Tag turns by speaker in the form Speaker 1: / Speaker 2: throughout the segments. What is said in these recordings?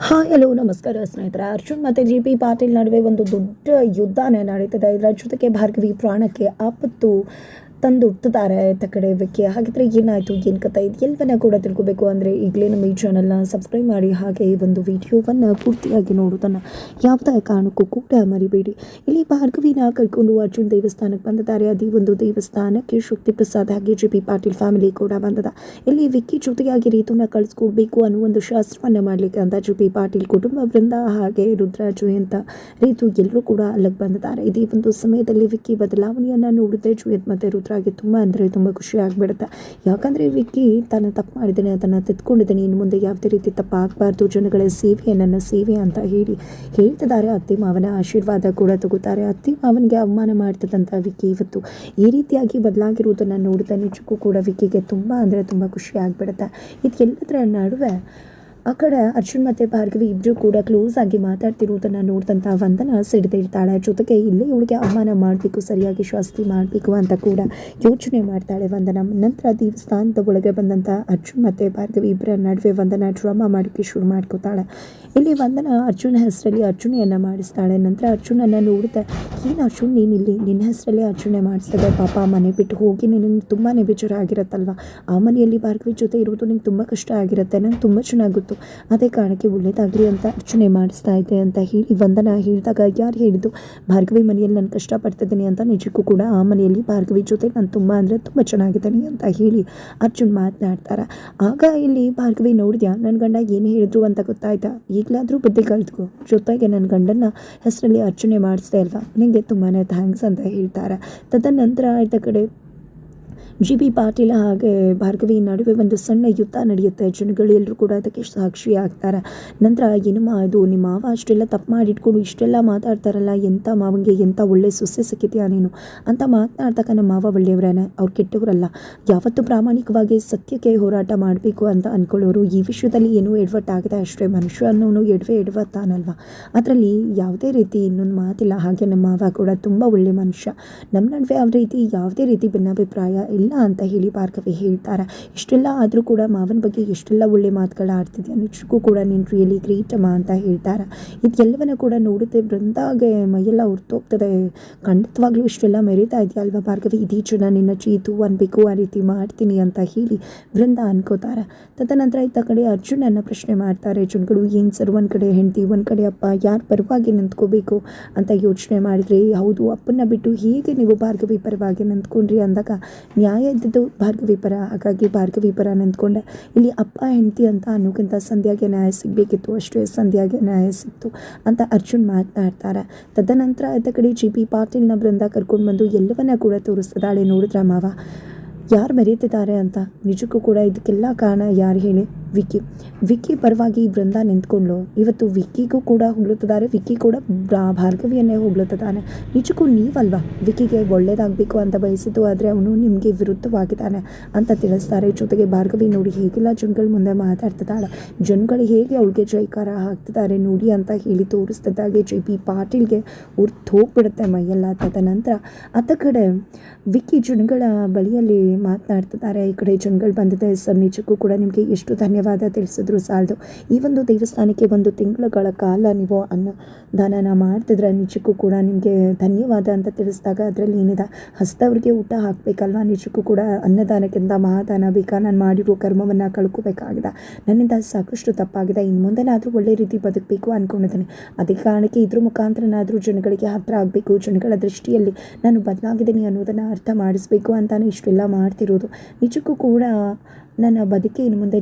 Speaker 1: Hi hello ನಮಸ್ಕಾರ ಸ್ನೇಹಿತರೆ. ಅರ್ಜುನ್ ಮತ್ತು ಜಿ ಪಿ ಪಾಟೀಲ್ ನಡುವೆ ಒಂದು ದೊಡ್ಡ ಯುದ್ಧನೇ ನಡೀತಿದೆ. ಇದರ ಜೊತೆಗೆ ಭಾರ್ಗವಿ ಪ್ರಾಣಕ್ಕೆ ಆಪತ್ತು. ತಂದುಡ್ತಿದ್ದಾರೆ ಅಂತ ಕಡೆ ವಿಕ್ಕಿ ಹಾಗಿದ್ರೆ ಏನಾಯಿತು? ಏನು ಕಥೆ ಇದು? ಎಲ್ಲವನ್ನ ಕೂಡ ತಿಳ್ಕೊಬೇಕು. ಅಂದರೆ ಈಗಲೇ ನಮ್ಮ ಈ ಚಾನಲ್ನ ಸಬ್ಸ್ಕ್ರೈಬ್ ಮಾಡಿ. ಹಾಗೆ ಈ ಒಂದು ವಿಡಿಯೋವನ್ನು ಪೂರ್ತಿಯಾಗಿ ನೋಡೋದನ್ನು ಯಾವುದೇ ಕಾರಣಕ್ಕೂ ಕೂಡ ಮರಿಬೇಡಿ. ಇಲ್ಲಿ ಭಾರ್ಗವಿನ ಕರ್ಕೊಂಡು ಅರ್ಜುನ್ ದೇವಸ್ಥಾನಕ್ಕೆ ಬಂದಿದ್ದಾರೆ. ಅದೇ ಒಂದು ದೇವಸ್ಥಾನಕ್ಕೆ ಶಕ್ತಿ ಪ್ರಸಾದ್ ಹಾಗೆ ಜಿ ಪಿ ಪಾಟೀಲ್ ಫ್ಯಾಮಿಲಿ ಕೂಡ ಬಂದದ. ಇಲ್ಲಿ ವಿಕ್ಕಿ ಜೊತೆಯಾಗಿ ರೀತುನ ಕಳಿಸ್ಕೊಡ್ಬೇಕು ಅನ್ನೋ ಒಂದು ಶಾಸ್ತ್ರವನ್ನು ಮಾಡಲಿಕ್ಕೆ ಅಂತ ಜಿ ಪಿ ಪಾಟೀಲ್ ಕುಟುಂಬ ವೃಂದ ಹಾಗೆ ರುದ್ರಾಜು ಅಂತ ರೀತು ಎಲ್ಲರೂ ಕೂಡ ಅಲ್ಲಿಗೆ ಬಂದಿದ್ದಾರೆ. ಇದೇ ಒಂದು ಸಮಯದಲ್ಲಿ ವಿಕ್ಕಿ ಬದಲಾವಣೆಯನ್ನು ನೋಡಿದ್ರೆ ಜುಯತ್ ಮತ್ತು ರುದ್ರಾಗೆ ತುಂಬ ಅಂದರೆ ತುಂಬ ಖುಷಿ ಆಗಿಬಿಡುತ್ತೆ. ಯಾಕಂದರೆ ವಿಕ್ಕಿ ತಾನು ತಪ್ಪು ಮಾಡಿದ್ದೇನೆ, ಅದನ್ನು ತಿದ್ಕೊಂಡಿದ್ದೇನೆ. ಇನ್ನು ಮುಂದೆ ಯಾವುದೇ ರೀತಿ ತಪ್ಪು ಆಗಬಾರ್ದು. ಜನಗಳ ಸೇವೆ, ನನ್ನ ಸೇವೆ ಅಂತ ಹೇಳಿ ಹೇಳ್ತಿದ್ದಾರೆ. ಅತ್ತಿ ಮಾವನ ಆಶೀರ್ವಾದ ಕೂಡ ತಗೋತಾರೆ. ಅತ್ತಿ ಮಾವನಿಗೆ ಅವಮಾನ ಮಾಡ್ತದಂಥ ವಿಕ್ಕಿ ಇವತ್ತು ಈ ರೀತಿಯಾಗಿ ಬದಲಾಗಿರುವುದನ್ನು ನೋಡಿದ ನಿಜಕ್ಕೂ ಕೂಡ ವಿಕ್ಕಿಗೆ ತುಂಬ ಅಂದರೆ ತುಂಬ ಖುಷಿ ಆಗಿಬಿಡುತ್ತೆ. ಎಲ್ಲದರ ನಡುವೆ ಆ ಕಡೆ ಅರ್ಜುನ್ ಮತ್ತು ಭಾರ್ಗವಿ ಇಬ್ಬರು ಕೂಡ ಕ್ಲೋಸ್ ಆಗಿ ಮಾತಾಡ್ತಿರುವುದನ್ನು ನೋಡಿದಂಥ ವಂದನ ಸಿಡ್ದಿರ್ತಾಳೆ ಜೊತೆಗೆ ಇಲ್ಲಿ ಇವಳಿಗೆ ಅವಮಾನ ಮಾಡಬೇಕು, ಸರಿಯಾಗಿ ಶಾಸ್ತಿ ಮಾಡಬೇಕು ಅಂತ ಕೂಡ ಯೋಚನೆ ಮಾಡ್ತಾಳೆ ವಂದನ. ನಂತರ ದೇವಸ್ಥಾನದ ಒಳಗೆ ಬಂದಂಥ ಅರ್ಜುನ್ ಮತ್ತು ಭಾರ್ಗವಿ ಇಬ್ಬರ ನಡುವೆ ವಂದನ ಡ್ರಾಮಾ ಮಾಡೋಕ್ಕೆ ಶುರು ಮಾಡ್ಕೋತಾಳೆ. ಇಲ್ಲಿ ವಂದನ ಅರ್ಜುನ ಹೆಸರಲ್ಲಿ ಅರ್ಜುನೆಯನ್ನು ಮಾಡಿಸ್ತಾಳೆ. ನಂತರ ಅರ್ಜುನನ್ನು ನೋಡಿದೆ, ಏನು ಅರ್ಜುನ್ ನೀನು ಇಲ್ಲಿ? ನಿನ್ನ ಹೆಸರಲ್ಲೇ ಅರ್ಜುನೆ ಮಾಡಿಸ್ತದೆ ಪಾಪ ಮನೆ ಬಿಟ್ಟು ಹೋಗಿ ನಿನಗೆ ತುಂಬಾ ಬೇಜಾರಾಗಿರುತ್ತಲ್ವ? ಆ ಮನೆಯಲ್ಲಿ ಭಾರ್ಗವಿ ಜೊತೆ ಇರೋದು ನಿಂಗೆ ತುಂಬ ಕಷ್ಟ ಆಗಿರುತ್ತೆ. ನಂಗೆ ತುಂಬ ಚೆನ್ನಾಗಿ ಗೊತ್ತು. ಅದೇ ಕಾರಣಕ್ಕೆ ಒಳ್ಳೇದಾಗಲಿ ಅಂತ ಅರ್ಚನೆ ಮಾಡಿಸ್ತಾ ಇದ್ದೆ ಅಂತ ಹೇಳಿ ವಂದನ ಹೇಳಿದಾಗ ಯಾರು ಹೇಳಿದ್ದು, ಭಾರ್ಗವಿ ಮನೆಯಲ್ಲಿ ನಾನು ಕಷ್ಟಪಡ್ತಿದ್ದೀನಿ ಅಂತ ನಿಜಕ್ಕೂ ಕೂಡ ಆ ಮನೆಯಲ್ಲಿ ಭಾರ್ಗವಿ ಜೊತೆ ನಾನು ತುಂಬ ಅಂದರೆ ತುಂಬ ಚೆನ್ನಾಗಿದ್ದೀನಿ ಅಂತ ಹೇಳಿ ಅರ್ಜುನ್ ಮಾತನಾಡ್ತಾರೆ. ಆಗ ಇಲ್ಲಿ ಭಾರ್ಗವಿ ನೋಡಿದ್ಯಾ ನನ್ನ ಗಂಡ ಏನು ಹೇಳಿದ್ರು ಅಂತ ಗೊತ್ತಾಯ್ತಾ? ಈಗಲಾದರೂ ಬುದ್ಧಿ ಕಲ್ತ್ಕೊ. ಜೊತೆಗೆ ನನ್ನ ಗಂಡನ ಹೆಸರಲ್ಲಿ ಅರ್ಚನೆ ಮಾಡಿಸ್ದೆ ಅಲ್ವಾ? ನಿಮಗೆ ತುಂಬಾ ಥ್ಯಾಂಕ್ಸ್ ಅಂತ ಹೇಳ್ತಾರೆ. ತದನಂತರ ಆಯ್ತ ಕಡೆ ಜಿ ಬಿ ಪಾಟೀಲ ಹಾಗೆ ಭಾರ್ಗವಿ ನಡುವೆ ಒಂದು ಸಣ್ಣ ಯುದ್ಧ ನಡೆಯುತ್ತೆ. ಜನಗಳು ಎಲ್ಲರೂ ಕೂಡ ಅದಕ್ಕೆ ಸಾಕ್ಷಿ ಆಗ್ತಾರೆ ನಂತರ ಏನಮ್ಮ ಇದು ನಿಮ್ಮ ಮಾವ ಅಷ್ಟೆಲ್ಲ ತಪ್ಪು ಮಾಡಿಟ್ಕೊಂಡು ಇಷ್ಟೆಲ್ಲ ಮಾತಾಡ್ತಾರಲ್ಲ ಎಂಥ ಮಾವನಿಗೆ ಎಂಥ ಒಳ್ಳೆ ಸೊಸೆ ಸಿಕ್ಕಿದೆಯಾ ನೀನು? ಅಂತ ಮಾತನಾಡ್ತಕ್ಕ ನಮ್ಮ ಮಾವ ಒಳ್ಳೆಯವರೇನೆ ಅವ್ರು ಕೆಟ್ಟವರಲ್ಲ. ಯಾವತ್ತೂ ಪ್ರಾಮಾಣಿಕವಾಗಿ ಸತ್ಯಕ್ಕೆ ಹೋರಾಟ ಮಾಡಬೇಕು ಅಂತ ಅಂದ್ಕೊಳ್ಳೋರು ಈ ವಿಷಯದಲ್ಲಿ ಏನೂ ಎಡವಟ್ಟಾಗಿದೆ ಅಷ್ಟೇ. ಮನುಷ್ಯ ಅನ್ನೋನು ಎಡವೆ ಎಡವತ್ತಾನಲ್ವ? ಅದರಲ್ಲಿ ಯಾವುದೇ ರೀತಿ ಇನ್ನೊಂದು ಮಾತಿಲ್ಲ. ಹಾಗೆ ನಮ್ಮ ಮಾವ ಕೂಡ ತುಂಬ ಒಳ್ಳೆ ಮನುಷ್ಯ. ನಮ್ಮ ನಡುವೆ ಯಾವ ರೀತಿ ಯಾವುದೇ ರೀತಿ ಭಿನ್ನಾಭಿಪ್ರಾಯ ಇಲ್ಲ. ಅಂತ ಹೇಳಿ ಭಾರ್ಗವಿ ಹೇಳ್ತಾರೆ. ಇಷ್ಟೆಲ್ಲ ಆದರೂ ಕೂಡ ಮಾವನ ಬಗ್ಗೆ ಎಷ್ಟೆಲ್ಲ ಒಳ್ಳೆ ಮಾತುಗಳು ಆಡ್ತಿದೆ ನಿಜಕ್ಕೂ ಕೂಡ ನೀನು ರಿಯಲಿ ಗ್ರೇಟ್ ಅಮ್ಮ ಅಂತ ಹೇಳ್ತಾರೆ. ಇದೆಲ್ಲವನ್ನ ಕೂಡ ನೋಡುತ್ತೆ, ಬೃಂದಾಗೆ ಮೈಯೆಲ್ಲ ಹೊರ್ತೋಗ್ತದೆ ಖಂಡಿತವಾಗ್ಲೂ ಇಷ್ಟೆಲ್ಲ ಮೆರೀತಾ ಇದೆಯಾ ಅಲ್ವಾ ಭಾರ್ಗವಿ? ಇದೀ ಜನ ನಿನ್ನ ಚೀತು ಅನ್ಬೇಕು, ಆ ರೀತಿ ಮಾಡ್ತೀನಿ ಅಂತ ಹೇಳಿ ಬೃಂದ ಅನ್ಕೋತಾರೆ. ತದನಂತರ ಇತ್ತ ಕಡೆ ಅರ್ಜುನನ್ನ ಪ್ರಶ್ನೆ ಮಾಡ್ತಾರೆ ಜನಗಳು ಏನು ಸರ್ ಒಂದು ಕಡೆ ಹೆಂಡತಿ, ಒಂದು ಕಡೆ ಅಪ್ಪ, ಯಾರು ಪರವಾಗಿ ನಿಂತ್ಕೋಬೇಕು? ಅಂತ ಯೋಚನೆ ಮಾಡಿದ್ರೆ, ಹೌದು, ಅಪ್ಪನ್ನ ಬಿಟ್ಟು ಹೇಗೆ ನೀವು ಭಾರ್ಗವಿ ಪರವಾಗಿ ನಿಂತ್ಕೊಂಡ್ರಿ? ಅಂದಾಗ ನ್ಯಾಯ ಇದ್ದದ್ದು ಭಾರ್ಗವಿ ಪರ ಹಾಗಾಗಿ ಭಾರ್ಗವಿ ಪರ ಇಲ್ಲಿ ಅಪ್ಪ, ಹೆಂಡತಿ ಅಂತ ಅನ್ನೋಕ್ಕಿಂತ ಸಂಧ್ಯಾಗೆ ನ್ಯಾಯ ಸಿಗಬೇಕಿತ್ತು. ಅಷ್ಟೇ ಸಂಧ್ಯಾಗೆ ನ್ಯಾಯ ಸಿಕ್ತು ಅಂತ ಅರ್ಜುನ್ ಮಾತನಾಡ್ತಾರೆ. ತದನಂತರ ಆದ ಕಡೆ ಜಿ ಪಿ ಪಾಟೀಲ್ನ ಬೃಂದ ಕರ್ಕೊಂಡು ಬಂದು ಎಲ್ಲವನ್ನ ಕೂಡ ತೋರಿಸ್ತದಾಳೆ ನೋಡಿದ್ರ ಮಾವ? ಯಾರು ಮೆರೀತಿದ್ದಾರೆ ಅಂತ? ನಿಜಕ್ಕೂ ಕೂಡ ಇದಕ್ಕೆಲ್ಲ ಕಾರಣ ಯಾರು ಹೇಳಿ? ವಿಕ್ಕಿ ವಿಕ್ಕಿ ಪರವಾಗಿ ಬೃಂದ ನಿಂತ್ಕೊಂಡು, ಇವತ್ತು ವಿಕ್ಕಿಗೂ ಕೂಡ ಹೊಗಳುತ್ತಿದ್ದಾರೆ, ವಿಕ್ಕಿ ಕೂಡ ಬ್ರಾ- ಭಾರ್ಗವಿಯನ್ನೇ ಹೊಗಳುತ್ತಿದ್ದಾನೆ. ನಿಜಕ್ಕೂ ನೀವಲ್ವಾ ವಿಕ್ಕಿಗೆ ಒಳ್ಳೇದಾಗಬೇಕು ಅಂತ ಬಯಸಿದ್ದು ಆದರೆ ಅವನು ನಿಮಗೆ ವಿರುದ್ಧವಾಗಿದ್ದಾನೆ ಅಂತ ತಿಳಿಸ್ತಾರೆ. ಜೊತೆಗೆ ಭಾರ್ಗವಿ ನೋಡಿ ಹೇಗೆಲ್ಲ ಜನಗಳ ಮುಂದೆ ಮಾತಾಡ್ತಿದ್ದಾಳೆ. ಜನಗಳು ಹೇಗೆ ಅವಳಿಗೆ ಜೈಕಾರ ಹಾಕ್ತಿದ್ದಾರೆ ನೋಡಿ ಅಂತ ಹೇಳಿ ತೋರಿಸ್ತಿದ್ದಾಗೆ ಜೆ ಪಿ ಪಾಟೀಲ್ಗೆ ಉರ್ತು ಹೋಗ್ಬಿಡುತ್ತೆ ಮೈಯೆಲ್ಲ ತದನಂತರ. ಅತ್ತ ಕಡೆ ವಿಕ್ಕಿ ಜನಗಳ ಬಳಿಯಲ್ಲಿ ಮಾತನಾಡ್ತಿದ್ದಾರೆ. ಈ ಕಡೆ ಜನಗಳು ಬಂದಿದೆ. ಸರ್, ನಿಜಕ್ಕೂ ಕೂಡ ನಿಮಗೆ ಎಷ್ಟು ಧನ್ಯವಾದ. ತಿಳಿಸಿದ್ರು ಸಾಲದು. ಈ ಒಂದು ದೇವಸ್ಥಾನಕ್ಕೆ ಒಂದು ತಿಂಗಳುಗಳ ಕಾಲ ನೀವು ಅನ್ನದಾನನ ಮಾಡ್ತಿದ್ರೆ ನಿಜಕ್ಕೂ ಕೂಡ ನಿಮಗೆ ಧನ್ಯವಾದ ಅಂತ ತಿಳಿಸಿದಾಗ ಅದರಲ್ಲಿ ಏನಿದೆ? ಹಸ್ತವ್ರಿಗೆ ಊಟ ಹಾಕಬೇಕಲ್ವಾ? ನಿಜಕ್ಕೂ ಕೂಡ ಅನ್ನದಾನಕ್ಕಿಂತ ಮಹಾದಾನ ಬೇಕಾ? ನಾನು ಮಾಡಿರೋ ಕರ್ಮವನ್ನು ಕಳ್ಕೋಬೇಕಾಗಿದೆ. ನನ್ನಿಂದ ಸಾಕಷ್ಟು ತಪ್ಪಾಗಿದೆ. ಇನ್ನು ಮುಂದೆನಾದರೂ ಒಳ್ಳೆ ರೀತಿ ಬದುಕಬೇಕು ಅಂದ್ಕೊಂಡಿದ್ದೇನೆ ಅದೇ ಕಾರಣಕ್ಕೆ ಇದ್ರ ಮುಖಾಂತರನಾದರೂ ಜನಗಳಿಗೆ ಹತ್ತಿರ ಆಗಬೇಕು. ಜನಗಳ ದೃಷ್ಟಿಯಲ್ಲಿ ನಾನು ಬದಲಾಗಿದ್ದೀನಿ ಅನ್ನೋದನ್ನು ಅರ್ಥ ಮಾಡಿಸ್ಬೇಕು ಅಂತಾನೆ ಇಷ್ಟೆಲ್ಲ ಮಾಡ್ತಿರೋದು. ನಿಜಕ್ಕೂ ಕೂಡ ನನ್ನ ಬದುಕೆ ಇನ್ನು ಮುಂದೆ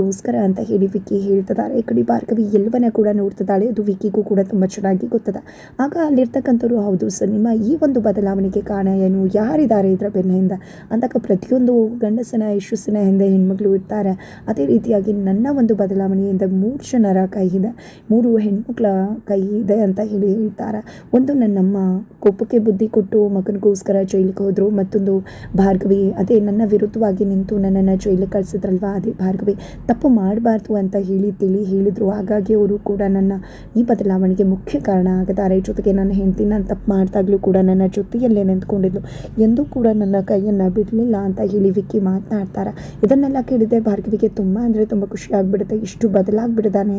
Speaker 1: ಜನಗಳಿಗೋಸ್ಕರ ಅಂತ ಹೇಳಿ ವಿಕ್ಕಿ ಹೇಳ್ತಿದ್ದಾರೆ. ಈ ಕಡೆ ಭಾರ್ಗವಿ ಎಲ್ಲವನ್ನ ಕೂಡ ನೋಡ್ತಿದ್ದಾಳೆ. ಅದು ವಿಕ್ಕಿಗೂ ಕೂಡ ತುಂಬ ಚೆನ್ನಾಗಿ ಗೊತ್ತದ. ಆಗ ಅಲ್ಲಿರ್ತಕ್ಕಂಥವ್ರು, ಹೌದು ಸರ್ ನಿಮ್ಮ ಈ ಒಂದು ಬದಲಾವಣೆಗೆ ಕಾರಣ ಏನು? ಯಾರಿದ್ದಾರೆ ಇದರ ಬೆನ್ನೆಯಿಂದ? ಅಂದಾಗ ಪ್ರತಿಯೊಂದು ಗಂಡಸನ, ಯಶಸ್ಸಿನ ಹಿಂದೆ ಹೆಣ್ಮಕ್ಳು ಇರ್ತಾರೆ. ಅದೇ ರೀತಿಯಾಗಿ ನನ್ನ ಒಂದು ಬದಲಾವಣೆಯಿಂದ ಮೂರು ಜನರ ಕೈ ಇದೆ. ಮೂರು ಹೆಣ್ಮಕ್ಳ ಕೈ ಇದೆ ಅಂತ ಹೇಳಿ ಹೇಳ್ತಾರೆ. ಒಂದು ನನ್ನಮ್ಮ ಕೋಪಕ್ಕೆ ಬುದ್ಧಿ ಕೊಟ್ಟು ಮಗನಿಗೋಸ್ಕರ ಜೈಲಿಗೆ ಹೋದರು. ಮತ್ತೊಂದು ಭಾರ್ಗವಿ ಅದೇ ನನ್ನ ವಿರುದ್ಧವಾಗಿ ನಿಂತು ನನ್ನನ್ನು ಜೈಲಿಗೆ ಕಳಿಸಿದ್ರಲ್ವ? ಅದೇ ಭಾರ್ಗವಿ. ತಪ್ಪು ಮಾಡಬಾರ್ದು ಅಂತ ಹೇಳಿ ತಿಳಿ ಹೇಳಿದರು. ಹಾಗಾಗಿ ಅವರು ಕೂಡ ನನ್ನ ಈ ಬದಲಾವಣೆಗೆ ಮುಖ್ಯ ಕಾರಣ ಆಗಿದ್ದಾರೆ ಜೊತೆಗೆ ನನ್ನ ಹೆಂಡತಿ ನಾನು ತಪ್ಪು ಮಾಡಿದಾಗಲೂ ಕೂಡ ನನ್ನ ಜೊತೆಯಲ್ಲೇ ನಿಂತ್ಕೊಂಡಿದ್ಲು. ಎಂದೂ ಕೂಡ ನನ್ನ ಕೈಯನ್ನು ಬಿಡಲಿಲ್ಲ ಅಂತ ಹೇಳಿ ವಿಕ್ಕಿ ಮಾತನಾಡ್ತಾರೆ. ಇದನ್ನೆಲ್ಲ ಕೇಳಿದೆ ಭಾರ್ಗವಿಗೆ ತುಂಬ ಅಂದರೆ ತುಂಬ ಖುಷಿ ಆಗಿಬಿಡುತ್ತೆ. ಇಷ್ಟು ಬದಲಾಗಿಬಿಡ್ದಾನೆ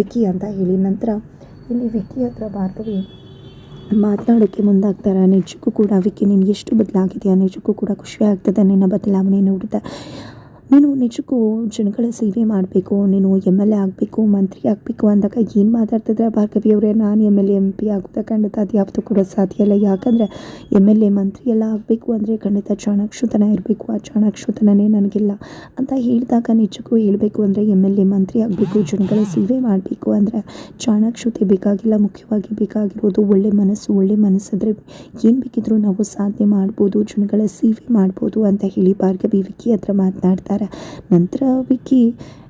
Speaker 1: ವಿಕ್ಕಿ ಅಂತ ಹೇಳಿ ನಂತರ ಇಲ್ಲಿ ವಿಕ್ಕಿ ಹತ್ರ ಭಾರ್ಗವಿ ಮಾತನಾಡೋಕ್ಕೆ ಮುಂದಾಗ್ತಾರೆ. ನಿಜಕ್ಕೂ ಕೂಡ ವಿಕ್ಕಿ ನಿನಗೆ ಎಷ್ಟು ಬದಲಾಗಿದೆಯಾ? ನಿಜಕ್ಕೂ ಕೂಡ ಖುಷಿ ಆಗ್ತದೆ ನಿನ್ನ ಬದಲಾವಣೆ ನೋಡಿದೆ ನೀನು ನಿಜಕ್ಕೂ ಜನಗಳ ಸೇವೆ ಮಾಡಬೇಕು, ನೀನು ಎಂ ಎಲ್ ಎ ಆಗಬೇಕು, ಮಂತ್ರಿ ಆಗಬೇಕು ಅಂದಾಗ ಏನು ಮಾತಾಡ್ತಿದ್ರೆ ಭಾರ್ಗವಿ ಅವರೇ? ನಾನು M L A M P ಆಗೋದ ಖಂಡಿತ ಅದು ಯಾವುದು ಕೂಡ ಸಾಧ್ಯ ಇಲ್ಲ. ಯಾಕಂದರೆ ಎಂ ಎಲ್ ಎ ಮಂತ್ರಿ ಎಲ್ಲ ಆಗಬೇಕು ಅಂದರೆ ಖಂಡಿತ ಚಾಣಾಕ್ಷತನ ಇರಬೇಕು. ಆ ಚಾಣಾಕ್ಷತನೇ ನನಗಿಲ್ಲ ಅಂತ ಹೇಳಿದಾಗ ನಿಜಕ್ಕೂ ಹೇಳಬೇಕು ಅಂದರೆ ಎಂ ಎಲ್ ಎ ಮಂತ್ರಿ ಆಗಬೇಕು ಜನಗಳ ಸೇವೆ ಮಾಡಬೇಕು ಅಂದರೆ ಚಾಣಾಕ್ಷತೆ ಬೇಕಾಗಿಲ್ಲ, ಮುಖ್ಯವಾಗಿ ಬೇಕಾಗಿರೋದು ಒಳ್ಳೆ ಮನಸ್ಸು, ಒಳ್ಳೆ ಮನಸ್ಸಾದರೆ ಏನು ಬೇಕಿದ್ರೂ ನಾವು ಸಾಧನೆ ಮಾಡ್ಬೋದು ಜನಗಳ ಸೇವೆ ಮಾಡ್ಬೋದು ಅಂತ ಹೇಳಿ ಭಾರ್ಗವಿ ವಿಕಿ ಹತ್ರ ಮಾತನಾಡ್ತಾರೆ ನಂತರ ವಿಕ್ಕಿ ಆ,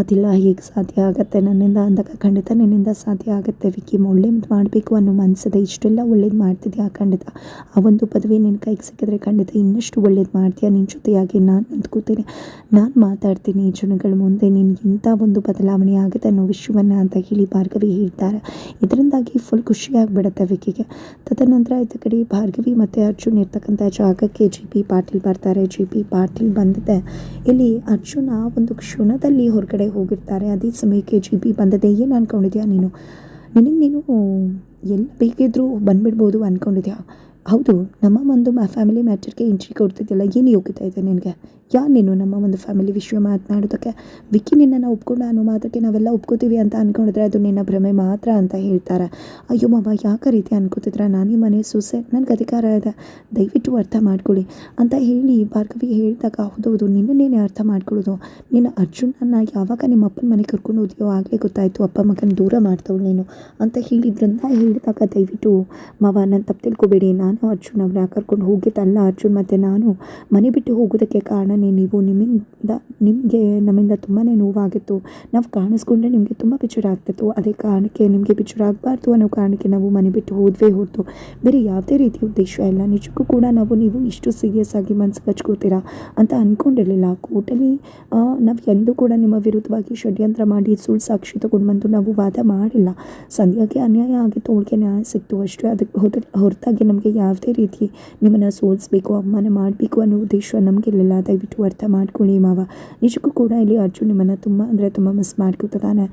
Speaker 1: ಅದಿಲ್ಲ, ಹೇಗೆ ಸಾಧ್ಯ ಆಗುತ್ತೆ. ನನ್ನಿಂದ ಅಂದಾಗ ಖಂಡಿತ ನಿನ್ನಿಂದ ಸಾಧ್ಯ ಆಗುತ್ತೆ. ವಿಕ್ಕಿ ಒಳ್ಳೇದು ಮಾಡಬೇಕು ಅನ್ನೋ ಮನಸ್ಸಿದೆ ಇಷ್ಟೆಲ್ಲ ಒಳ್ಳೇದು ಮಾಡ್ತಿದ್ಯಾ? ಖಂಡಿತ. ಆ ಒಂದು ಪದವಿ ನಿನ್ನ ಕೈಗೆ ಸಿಕ್ಕಿದ್ರೆ ಖಂಡಿತ ಇನ್ನಷ್ಟು ಒಳ್ಳೇದು ಮಾಡ್ತೀಯ? ನಿನ್ನ ಜೊತೆಯಾಗಿ ನಾನು ನಿಂತ್ಕೋತೀನಿ ನಾನು ಮಾತಾಡ್ತೀನಿ. ಜನಗಳ ಮುಂದೆ ನಿನ್ಗೆ ಇಂಥ ಒಂದು ಬದಲಾವಣೆ ಆಗುತ್ತೆ ಅನ್ನೋ ವಿಷಯವನ್ನು ಅಂತ ಹೇಳಿ ಭಾರ್ಗವಿ ಹೇಳ್ತಾರೆ. ಇದರಿಂದಾಗಿ ಫುಲ್ ಖುಷಿಯಾಗಿಬಿಡುತ್ತೆ ವಿಕ್ಕಿಗೆ. ತದನಂತರ ಇದ್ದ ಕಡೆ, ಭಾರ್ಗವಿ ಮತ್ತು ಅರ್ಜುನ್ ಇರ್ತಕ್ಕಂಥ ಜಾಗಕ್ಕೆ ಜಿ ಪಿ ಪಾಟೀಲ್ ಬರ್ತಾರೆ. ಜಿ ಪಿ ಪಾಟೀಲ್ ಬಂದಿದೆ. ಇಲ್ಲಿ ಅರ್ಜುನ ಒಂದು ಕ್ಷಣದಲ್ಲಿ ಹೊರಗಡೆ ಹೋಗಿರ್ತಾರೆ. ಅದೇ ಸಮಯಕ್ಕೆ ಜಿ ಬಿ ಬಂದಿದೆ, ಏನು ಅಂದ್ಕೊಂಡಿದ್ಯಾ ನೀನು? ನಿನಗೆ ನೀನು ಎಲ್ಲಿ ಬೇಕಿದ್ರೂ ಬಂದ್ಬಿಡ್ಬೋದು ಅಂದ್ಕೊಂಡಿದ್ಯಾ ಹೌದು, ನಮ್ಮ ಒಂದು ಫ್ಯಾಮಿಲಿ ಮ್ಯಾಟರ್ಗೆ ಎಂಟ್ರಿ ಕೊಡ್ತಿದ್ದಿಲ್ಲ ಏನು ಯೋಗ್ಯತೆ ಇದೆ ನಿನಗೆ? ಯಾರು ನೀನು ನಮ್ಮ ಒಂದು ಫ್ಯಾಮಿಲಿ ವಿಷಯ ಮಾತನಾಡೋದಕ್ಕೆ? ವಿಕ್ಕಿ ನಿನ್ನನ್ನು ಒಪ್ಕೊಂಡು ಅನ್ನೋ ಮಾತ್ರಕ್ಕೆ ನಾವೆಲ್ಲ ಒಪ್ಕೋತೀವಿ ಅಂತ ಅಂದ್ಕೊಂಡಿದ್ರೆ ಅದು ನಿನ್ನ ಭ್ರಮೆ ಮಾತ್ರ ಅಂತ ಹೇಳ್ತಾರೆ. ಅಯ್ಯೋ ಮಾವ, ಯಾಕೆ ರೀತಿ ಅನ್ಕೋತಿದ್ರ? ನಾನು ಮನೆ ಸೊಸೆ, ನನಗೆ ಅಧಿಕಾರ ಇದೆ ದಯವಿಟ್ಟು ಅರ್ಥ ಮಾಡ್ಕೊಳ್ಳಿ ಅಂತ ಹೇಳಿ ಭಾರ್ಗವಿ ಹೇಳಿದಾಗ, ಹೌದೌದು ನಿನ್ನನ್ನೇನೆ ಅರ್ಥ ಮಾಡ್ಕೊಳ್ಳೋದು. ನಿನ್ನ ಅರ್ಜುನನ್ನ ಯಾವಾಗ ನಿಮ್ಮ ಅಪ್ಪನ ಮನೆ ಕರ್ಕೊಂಡು ಹೋದ್ಯೋ ಆಗಲೇ ಗೊತ್ತಾಯಿತು, ಅಪ್ಪ ಮಗನ ದೂರ ಮಾಡ್ತವಳು ನೀನು ಅಂತ ಹೇಳಿ ಬೃಂದ ಹೇಳಿದಾಗ ದಯವಿಟ್ಟು, ಮಾವ, ನಾನು ತಪ್ಪು ತಿಳ್ಕೊಬೇಡಿ. ನಾನು ಅರ್ಜುನ್ ಅವ್ರನ್ನ ಕರ್ಕೊಂಡು ಹೋಗಿದ್ದಲ್ಲ ಅರ್ಜುನ್ ಮತ್ತು ನಾನು ಮನೆ ಬಿಟ್ಟು ಹೋಗೋದಕ್ಕೆ ಕಾರಣನೇ ನೀವು ನಿಮ್ಮಿಂದ, ನಿಮಗೆ ನಮ್ಮಿಂದ ತುಂಬಾ ನೋವಾಗಿತ್ತು. ನಾವು ಕಾಣಿಸ್ಕೊಂಡ್ರೆ ನಿಮಗೆ ತುಂಬ ಬೇಜಾರು ಆಗ್ತಿತ್ತು ಅದೇ ಕಾರಣಕ್ಕೆ ನಿಮಗೆ ಬೇಜಾರು ಆಗಬಾರ್ದು ಅನ್ನೋ ಕಾರಣಕ್ಕೆ ನಾವು ಮನೆ ಬಿಟ್ಟು ಹೋದ್ವೇ ಹೊರತು. ಬೇರೆ ಯಾವುದೇ ರೀತಿ ಉದ್ದೇಶ ಇಲ್ಲ. ನಿಜಕ್ಕೂ ಕೂಡ ನಾವು, ನೀವು ಇಷ್ಟು ಸೀರಿಯಸ್ ಆಗಿ ಮನಸ್ಸು ಹಚ್ಕೋತೀರಾ ಅಂತ ಅಂದ್ಕೊಂಡಿರಲಿಲ್ಲ ಕೋರ್ಟಲ್ಲಿ ನಾವು ಎಂದೂ ಕೂಡ ನಿಮ್ಮ ವಿರುದ್ಧವಾಗಿ ಷಡ್ಯಂತ್ರ ಮಾಡಿ ಸುಳ್ಳು ಸಾಕ್ಷಿ ತಗೊಂಡು ಬಂದು ನಾವು ವಾದ ಮಾಡಿಲ್ಲ. ಸಂಧ್ಯಾಗೆ ಅನ್ಯಾಯ ಆಗಿತ್ತು, ಅವಳಿಗೆ ನ್ಯಾಯ ಸಿಕ್ತು ಅಷ್ಟೇ. ಅದಕ್ಕೆ ಹೊರ ಹೊರತಾಗಿ ನಮಗೆ ಯಾವುದೇ ರೀತಿ ನಿಮ್ಮನ್ನು ಸೋಲಿಸ್ಬೇಕು, ಅವಮಾನ ಮಾಡಬೇಕು ಅನ್ನೋ ಉದ್ದೇಶ ನಮಗಿರಲಿಲ್ಲ ದಯವಿಟ್ಟು ಅರ್ಥ ಮಾಡ್ಕೊಳ್ಳಿ ಮಾವ. ನಿಜಕ್ಕೂ ಕೂಡ ಇಲ್ಲಿ ಅರ್ಜುನ್ ನಿಮ್ಮನ್ನು ತುಂಬ ಅಂದರೆ ತುಂಬ ಮಿಸ್ ಮಾಡ್ಕೋತಿದ್ದಾನೆ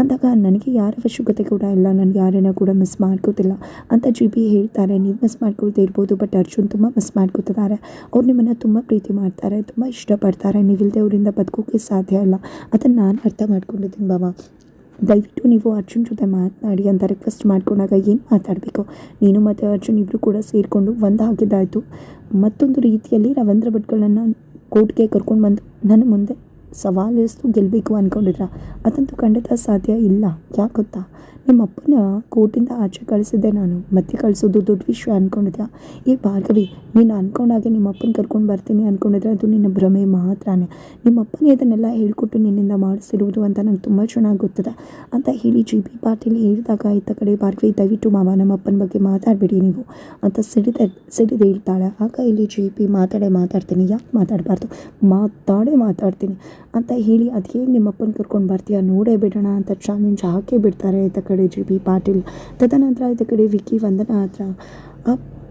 Speaker 1: ಅಂದಾಗ ನನಗೆ ಯಾರ ಅವಶ್ಯಕತೆ ಕೂಡ ಇಲ್ಲ. ನನಗೆ ಯಾರನ್ನ ಕೂಡ ಮಿಸ್ ಮಾಡ್ಕೋತಿಲ್ಲ ಅಂತ ಜಿ ಬಿ ಹೇಳ್ತಾರೆ. ನೀವು ಮಿಸ್ ಮಾಡ್ಕೊಳ್ತೇ ಇರ್ಬೋದು ಬಟ್ ಅರ್ಜುನ್ ತುಂಬ ಮಿಸ್ ಮಾಡ್ಕೋತಿದ್ದಾರೆ. ಅವ್ರು ನಿಮ್ಮನ್ನು ತುಂಬ ಪ್ರೀತಿ ಮಾಡ್ತಾರೆ, ತುಂಬ ಇಷ್ಟಪಡ್ತಾರೆ. ನೀವಿಲ್ಲದೆ ಅವರಿಂದ ಬದುಕೋಕ್ಕೆ ಸಾಧ್ಯ ಇಲ್ಲ. ಅದನ್ನು ನಾನು ಅರ್ಥ ಮಾಡ್ಕೊಂಡಿದ್ದೀನಿ ಬಾಬಾ ದಯವಿಟ್ಟು ನೀವು ಅರ್ಜುನ್ ಜೊತೆ ಮಾತನಾಡಿ ಅಂತ ರಿಕ್ವೆಸ್ಟ್ ಮಾಡ್ಕೊಂಡಾಗ ಏನು ಮಾತಾಡಬೇಕು? ನೀನು ಮತ್ತು ಅರ್ಜುನ್ ಇಬ್ಬರು ಕೂಡ ಸೇರಿಕೊಂಡು ಒಂದು ಹಾಕಿದ್ದಾಯಿತು ಮತ್ತೊಂದು ರೀತಿಯಲ್ಲಿ ರವೀಂದ್ರ ಭಟ್ಗಳನ್ನು ಕೋರ್ಟ್ಗೆ ಕರ್ಕೊಂಡು ಬಂದು ನನ್ನ ಮುಂದೆ. ಸವಾಲು ಎಸ್ತು ಗೆಲ್ಲಬೇಕು ಅಂದ್ಕೊಂಡಿದ್ರ ಅದಂತೂ ಖಂಡಿತ ಸಾಧ್ಯ ಇಲ್ಲ. ಯಾಕೆ ಗೊತ್ತಾ? ನಿಮ್ಮ ಅಪ್ಪನ ಕೋರ್ಟಿಂದ ಆಚೆ ಕಳಿಸಿದ್ದೆ ನಾನು. ಮತ್ತೆ ಕಳಿಸೋದು ದೊಡ್ಡ ವಿಷಯ ಅಂದ್ಕೊಂಡಿದ್ಯಾ ಈ ಭಾರ್ಗವಿ, ನೀನು ಅಂದ್ಕೊಂಡಾಗೆ ನಿಮ್ಮ ಅಪ್ಪನ ಕರ್ಕೊಂಡು ಬರ್ತೀನಿ ಅಂದ್ಕೊಂಡಿದ್ರೆ ಅದು ನಿನ್ನ ಭ್ರಮೆ ಮಾತ್ರನೇ. ನಿಮ್ಮ ಅಪ್ಪನೇ ಇದನ್ನೆಲ್ಲ ಹೇಳ್ಕೊಟ್ಟು ನಿನ್ನಿಂದ ಮಾಡಿಸಿರುವುದು ಅಂತ ನಂಗೆ ತುಂಬ ಚೆನ್ನಾಗಿ ಗೊತ್ತದ. ಅಂತ ಹೇಳಿ ಜಿ ಬಿ ಪಾಟೀಲ್ ಹೇಳಿದಾಗ, ಇತ್ತ ಕಡೆ ಭಾರ್ಗವಿ, ದಯವಿಟ್ಟು ಮಾವ, ನಮ್ಮ ಅಪ್ಪನ ಬಗ್ಗೆ ಮಾತಾಡಬೇಡಿ ನೀವು ಅಂತ ಸಿಡಿದ, ಸಿಡಿದು ಹೇಳ್ತಾಳೆ. ಆಗ ಇಲ್ಲಿ ಜಿ ಪಿ ಮಾತಾಡೇ ಮಾತಾಡ್ತೀನಿ. ಯಾಕೆ ಮಾತಾಡಬಾರ್ದು? ಮಾತಾಡೇ ಮಾತಾಡ್ತೀನಿ. ಅಂತ ಹೇಳಿ ಅದು ಹೇಗೆ ನಿಮ್ಮ ಅಪ್ಪನ ಕರ್ಕೊಂಡು ಬರ್ತೀಯ? ನೋಡೇ ಬಿಡೋಣ ಅಂತ ಚಾಲೆಂಜ್ ಹಾಕೇ ಬಿಡ್ತಾರೆ. ಇತ್ತ ಕಡೆ ಜಿ ಬಿ ಪಾಟೀಲ್. ತದನಂತರ ಆಯ್ತ ಕಡೆ ವಿಕ್ಕಿ ವಂದನಾ ಹತ್ರ.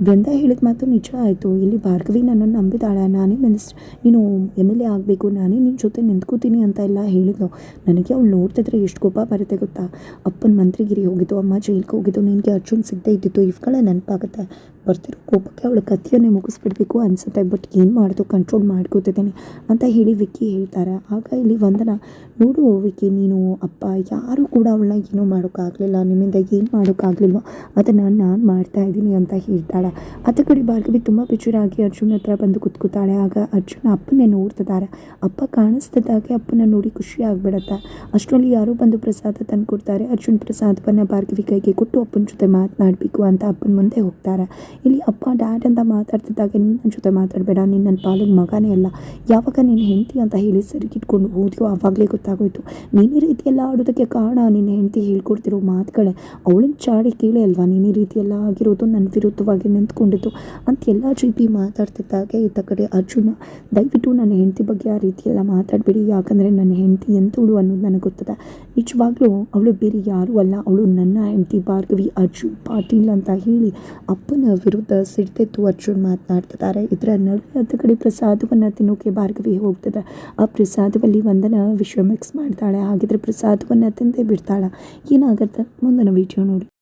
Speaker 1: ಬೃಂದ ಹೇಳಿದ ಮಾತು ನಿಜ ಆಯಿತು. ಇಲ್ಲಿ ಭಾರ್ಗವಿ ನನ್ನನ್ನು ನಂಬಿದಾಳೆ. ನಾನೇ ಮಿನಿಸ್ಟ್ರ್ ನೀನು ಎಂ ಎಲ್ ಎ ಆಗಬೇಕು. ನಾನೇ ನಿನ್ನ ಜೊತೆ ನಿಂತ್ಕೋತೀನಿ ಅಂತ ಎಲ್ಲ ಹೇಳಿದ್ಲು. ನನಗೆ ಅವ್ಳು ನೋಡ್ತಿದ್ರೆ ಎಷ್ಟು ಕೋಪ ಬರುತ್ತೆ ಗೊತ್ತಾ? ಅಪ್ಪನ ಮಂತ್ರಿಗಿರಿ ಹೋಗಿದ್ದು, ಅಮ್ಮ ಜೈಲಿಗೆ ಹೋಗಿದ್ದು, ನಿನಗೆ ಅರ್ಜುನ್ ಸಿಗದೆ ಇದ್ದಿತ್ತು ಇವುಗಳ ನೆನಪಾಗುತ್ತೆ. ಬರ್ತಿರೋ ಕೋಪಕ್ಕೆ ಅವಳ ಕಥೆಯನ್ನೇ ಮುಗಿಸ್ಬಿಡ್ಬೇಕು ಅನಿಸುತ್ತೆ. ಬಟ್ ಏನು ಮಾಡೋದು? ಕಂಟ್ರೋಲ್ ಮಾಡ್ಕೋತಿದ್ದೀನಿ ಅಂತ ಹೇಳಿ ವಿಕ್ಕಿ ಹೇಳ್ತಾರೆ. ಆಗ ಇಲ್ಲಿ ವಂದನ, ನೋಡು ವಿಕ್ಕಿ, ನೀನು, ಅಪ್ಪ, ಯಾರೂ ಕೂಡ ಅವಳನ್ನ ಏನೂ ಮಾಡೋಕ್ಕಾಗಲಿಲ್ಲ. ನಿಮ್ಮಿಂದ ಏನು ಮಾಡೋಕ್ಕಾಗಲಿಲ್ವೋ, ಅದನ್ನು ನಾನು ಮಾಡ್ತಾ ಇದ್ದೀನಿ ಅಂತ ಹೇಳ್ತಾಳೆ. ಅತ್ತ ಕಡೆ ಭಾರ್ಗವಿ ತುಂಬ ಬೇಜಾರಾಗಿ ಅರ್ಜುನ್ ಹತ್ರ ಬಂದು ಕುತ್ಕೋತಾಳೆ ಆಗ ಅರ್ಜುನ ಅಪ್ಪನೇ ನೋಡ್ತಿದ್ದಾರೆ ಅಪ್ಪ ಕಾಣಿಸ್ತಿದ್ದಾಗೆ ಅಪ್ಪನ ನೋಡಿ ಖುಷಿ ಆಗ್ಬಿಡತ್ತೆ. ಅಷ್ಟರಲ್ಲಿ ಯಾರೋ ಬಂದು ಪ್ರಸಾದ ತಂದು ಕೊಡ್ತಾರೆ. ಅರ್ಜುನ್ ಪ್ರಸಾದವನ್ನು ಭಾರ್ಗವಿ ಕೈಗೆ ಕೊಟ್ಟು ಅಪ್ಪನ ಜೊತೆ ಮಾತನಾಡಬೇಕು ಅಂತ ಅಪ್ಪನ ಮುಂದೆ ಹೋಗ್ತಾರೆ. ಇಲ್ಲಿ ಅಪ್ಪ, ಡ್ಯಾಡ್ ಅಂತ ಮಾತಾಡ್ತಿದ್ದಾಗ ನೀನು ನನ್ನ ಜೊತೆ ಮಾತಾಡಬೇಡ. ನೀನು ನನ್ನ ಪಾಲಿಗೆ ಮಗನೇ ಅಲ್ಲ. ಯಾವಾಗ ನೀನು ಹೆಂಡತಿ ಅಂತ ಹೇಳಿ ಸರಿಗಿಟ್ಕೊಂಡು ಹೋದ್ಯೋ ಆವಾಗಲೇ ಗೊತ್ತಾಗೋಯ್ತು. ನೀನು ಈ ರೀತಿಯೆಲ್ಲ ಆಡೋದಕ್ಕೆ ಕಾರಣ ನಿನ್ನ ಹೆಂಡತಿ ಹೇಳ್ಕೊಡ್ತಿರೋ ಮಾತುಗಳೇ. ಅವಳನ್ನ ಚಾಡಿ ಕೇಳಿ ಅಲ್ವಾ? ನೀನು ಈ ರೀತಿಯೆಲ್ಲ ಆಗಿರೋದು ನನ್ನ ವಿರುದ್ಧವಾಗಿ ನಿಂತ್ಕೊಂಡಿದ್ದು. ಅಂತ ಎಲ್ಲ ಜಿ ಮಾತಾಡ್ತಿದ್ದಾಗ ಮಾತಾಡ್ತಿದ್ದಾಗೆ ಇತ್ತ ಕಡೆ ಅರ್ಜುನ. ದಯವಿಟ್ಟು ನನ್ನ ಹೆಂಡತಿ ಬಗ್ಗೆ ಆ ರೀತಿ ಎಲ್ಲ ಮಾತಾಡಬೇಡಿ. ಯಾಕಂದರೆ ನನ್ನ ಹೆಂಡತಿ ಎಂಥವಳು ಅನ್ನೋದು ನನಗೆ ಗೊತ್ತದೆ. ನಿಜವಾಗ್ಲೂ ಅವಳು ಬೇರೆ ಯಾರೂ ಅಲ್ಲ. ಅವಳು ನನ್ನ ಹೆಂಡತಿ ಭಾರ್ಗವಿ, ಅರ್ಜುನ್, ಪಾಟೀಲ್ ಅಂತ ಹೇಳಿ ಅಪ್ಪನ ವಿರುದ್ಧ ಸಿಡ್ತೆತ್ತು ಅರ್ಜುನ್ ಮಾತನಾಡ್ತಿದ್ದಾರೆ. ಇದರ ನಡುವೆ ಅದ ಕಡೆ ಪ್ರಸಾದವನ್ನು ತಿನ್ನೋಕೆ ಭಾರ್ಗವಿ ಹೋಗ್ತಿದ್ದಾರೆ ಆ ಪ್ರಸಾದವಲ್ಲಿ ಒಂದನ ವಿಶ್ವ ಮಿಕ್ಸ್ ಮಾಡ್ತಾಳೆ. ಹಾಗಿದ್ರೆ ಪ್ರಸಾದವನ್ನು ತಿಂದೇ ಬಿಡ್ತಾಳೆ. ಏನಾಗುತ್ತೆ? ಮುಂದಿನ ವಿಡಿಯೋ ನೋಡಿ.